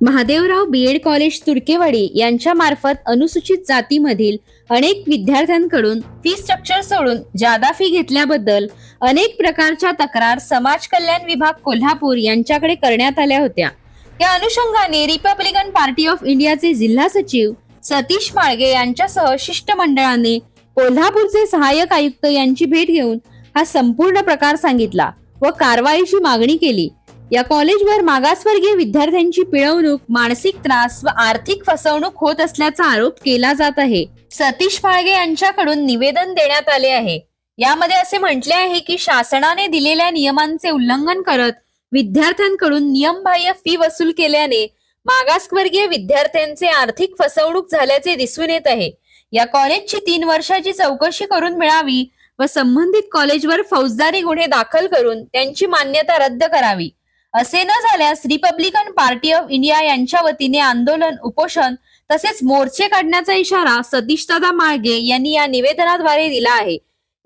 Mahadevrao B Ed college Turkewadi यांच्या मार्फत अनुसूचित जातीमधील अनेक विद्यार्थ्यांकडून फी स्ट्रक्चर सोडून जादा फी घेतल्याबद्दल अनेक प्रकारच्या तक्रार समाज कल्याण विभाग कोल्हापूर यांच्याकडे करण्यात आल्या होत्या. त्या अनुषंगाने रिपब्लिकन पार्टी ऑफ इंडियाचे जिल्हा सचिव सतीश माळगे यांच्यासह शिष्टमंडळाने कोल्हापूरचे सहाय्यक आयुक्त यांची भेट घेऊन हा संपूर्ण प्रकार सांगितला व कारवाईची मागणी केली. या कॉलेजवर मागासवर्गीय विद्यार्थ्यांची पिळवणूक मानसिक त्रास व आर्थिक फसवणूक होत असल्याचा आरोप केला जात आहे. सतीश फाळगे यांच्याकडून निवेदन देण्यात आले आहे. यामध्ये असे म्हटले आहे की शासनाने दिलेल्या नियमांचे उल्लंघन करत विद्यार्थ्यांकडून नियमबाह्य फी वसूल केल्याने मागासवर्गीय विद्यार्थ्यांचे आर्थिक फसवणूक झाल्याचे दिसून येत आहे. या कॉलेजची तीन वर्षाची चौकशी करून मिळावी व संबंधित कॉलेजवर फौजदारी गुन्हे दाखल करून त्यांची मान्यता रद्द करावी. असे न झाल्यास रिपब्लिकन पार्टी ऑफ इंडिया यांच्या वतीने आंदोलन उपोषण तसेच मोर्चे काढण्याचा इशारा सतीशदादा माळगे यांनी या निवेदनाद्वारे दिला आहे.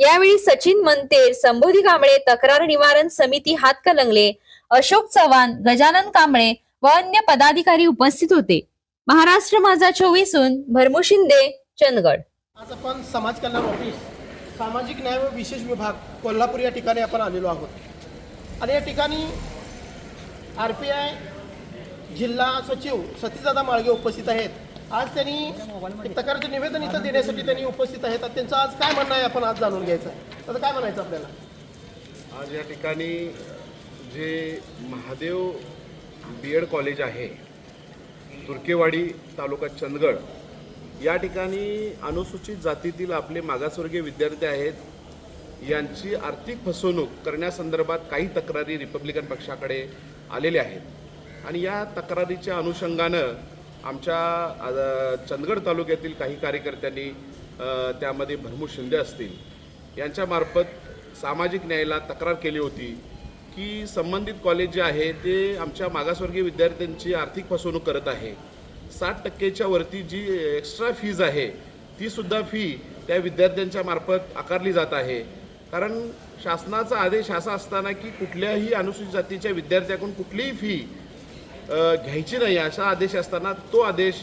यावेळी सचिन मंतेर संबोधी कांबळे तक्रार निवारण समिती हातकलंगले अशोक चव्हाण गजानन कांबळे व अन्य पदाधिकारी उपस्थित होते. महाराष्ट्र माझा चोवीसून भरमू शिंदे चंदगड. आज आपण समाज कल्याण ऑफिस सामाजिक न्याय व विशेष विभाग कोल्हापूर या ठिकाणी आपण आलेलो आहोत. आणि या ठिकाणी आर पी आय जिल्हा सचिव सतीदादा माळगे उपस्थित आहेत. आज त्यांनी एक तक्रारचे निवेदन इथं देण्यासाठी त्यांनी उपस्थित आहेत. त्यांचं आज काय म्हणणं आहे आपण आज जाणून घ्यायचं? आता काय म्हणायचं आपल्याला? आज या ठिकाणी जे महादेव बी एड कॉलेज आहे तुर्केवाडी तालुका चंदगड या ठिकाणी अनुसूचित जातीतील आपले मागासवर्गीय विद्यार्थी आहेत. यांची आर्थिक फसवणूक करण्यासंदर्भात काही तक्रारी रिपब्लिकन पक्षाकडे आलेले आहेत. आणि या तक्रारीच्या अनुषंगानं आमच्या चंदगड तालुक्यातील काही कार्यकर्त्यांनी त्यामध्ये भरमू शिंदे असतील यांच्यामार्फत सामाजिक न्यायाला तक्रार केली होती की संबंधित कॉलेज जे आहे ते आमच्या मागासवर्गीय विद्यार्थ्यांची आर्थिक फसवणूक करत आहे. साठ टक्केच्या वरती जी एक्स्ट्रा फीज आहे तीसुद्धा फी त्या विद्यार्थ्यांच्या मार्फत आकारली जात आहे. कारण शासनाचा आदेश असा असताना की कुठल्याही अनुसूचित जातीच्या विद्यार्थ्याकडून कुठलीही फी घ्यायची नाही असा आदेश असताना तो आदेश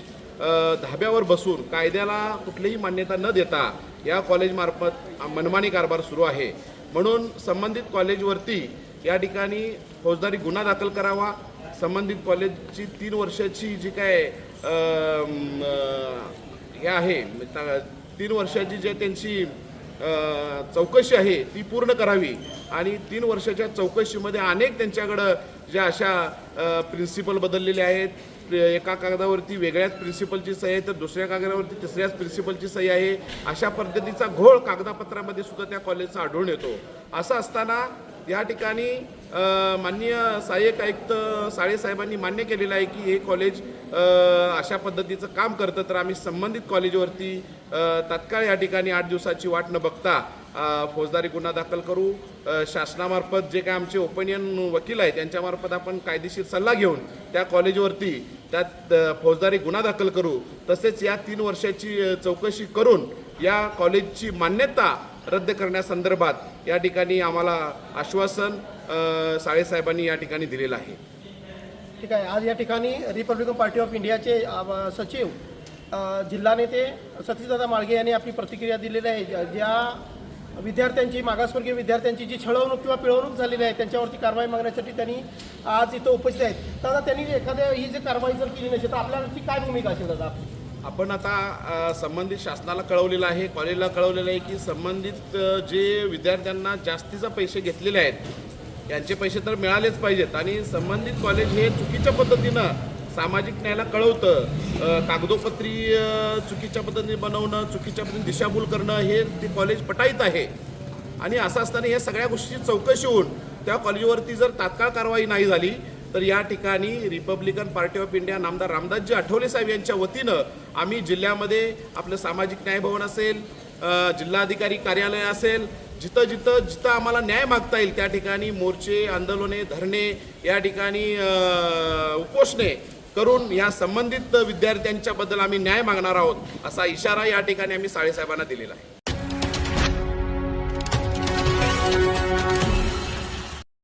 धाब्यावर बसून कायद्याला कुठलीही मान्यता न देता या कॉलेजमार्फत मनमानी कारभार सुरू आहे. म्हणून संबंधित कॉलेजवरती या ठिकाणी फौजदारी गुन्हा दाखल करावा. संबंधित कॉलेजची तीन वर्षाची जी काय हे आहे तीन वर्षाची जे त्यांची चौकशी आहे ती पूर्ण करावी. आणि तीन वर्षाच्या चौकशीमध्ये अनेक त्यांच्याकडं ज्या अशा प्रिन्सिपल बदललेले आहेत. एका कागदावरती वेगळ्याच प्रिन्सिपलची सही आहे तर दुसऱ्या कागदावरती तिसऱ्याच प्रिन्सिपलची सही आहे. अशा पद्धतीचा घोळ कागदापत्रामध्ये सुद्धा त्या कॉलेजचा आढळून येतो. असं असताना या ठिकाणी माननीय सहाय्यक आयुक्त साळेसाहेबांनी मान्य केलेलं आहे की हे कॉलेज अशा पद्धतीचं काम करतं तर आम्ही संबंधित कॉलेजवरती तत्काळ तात्काळ या ठिकाणी आठ दिवसाची वाट न बघता फौजदारी गुन्हा दाखल करू शासनामार्फत जे काय आमचे ओपिनियन वकील आहेत त्यांच्यामार्फत आपण कायदेशीर सल्ला घेऊन त्या कॉलेजवरती त्यात फौजदारी गुन्हा दाखल करू. तसेच या तीन वर्षाची चौकशी करून या कॉलेजची मान्यता रद्द करण्यासंदर्भात या ठिकाणी आम्हाला आश्वासन साळेसाहेबांनी या ठिकाणी दिलेलं आहे. ठीक आहे. आज या ठिकाणी रिपब्लिकन पार्टी ऑफ इंडियाचे सचिव जिल्हा नेते सतीशदादा माळगे यांनी आपली प्रतिक्रिया दिलेली आहे. ज्या- ज्या विद्यार्थ्यांची मागासवर्गीय विद्यार्थ्यांची जी छळवणूक किंवा पिळवणूक झालेली आहे त्यांच्यावरती कारवाई मागण्यासाठी त्यांनी आज इथं उपस्थित आहेत. दादा त्यांनी एखाद्या ही जी कारवाई जर केली नसेल तर आपल्यावरची काय भूमिका असेल दादा? आपली आपण आता संबंधित शासनाला कळवलेलं आहे कॉलेजला कळवलेलं आहे की संबंधित जे विद्यार्थ्यांना जास्तीचा पैसे घेतलेले आहेत यांचे पैसे तर मिळालेच पाहिजेत. आणि संबंधित कॉलेज हे चुकीच्या पद्धतीनं सामाजिक न्यायाला कळवतं. कागदोपत्री चुकीच्या पद्धतीने बनवणं चुकीच्या पद्धतीने दिशाभूल करणं हे ते कॉलेज पटाईत आहे. आणि असं असताना या सगळ्या गोष्टीची चौकशी होऊन त्या कॉलेजवरती जर तात्काळ कारवाई नाही झाली तर या ठिकाणी रिपब्लिकन पार्टी ऑफ इंडिया नामदार रामदासजी आठवले साहेब यांच्या वतीनं आम्ही जिल्ह्यामध्ये आपलं सामाजिक न्याय भवन असेल जिल्हाधिकारी कार्यालय असेल जिथं जिथं जिथं आम्हाला न्याय मागता येईल त्या ठिकाणी मोर्चे आंदोलने धरणे या ठिकाणी उपोषणे करून या संबंधित विद्यार्थ्यांच्याबद्दल आम्ही न्याय मागणार आहोत असा इशारा या ठिकाणी आम्ही साळेसाहेबांना दिलेला आहे.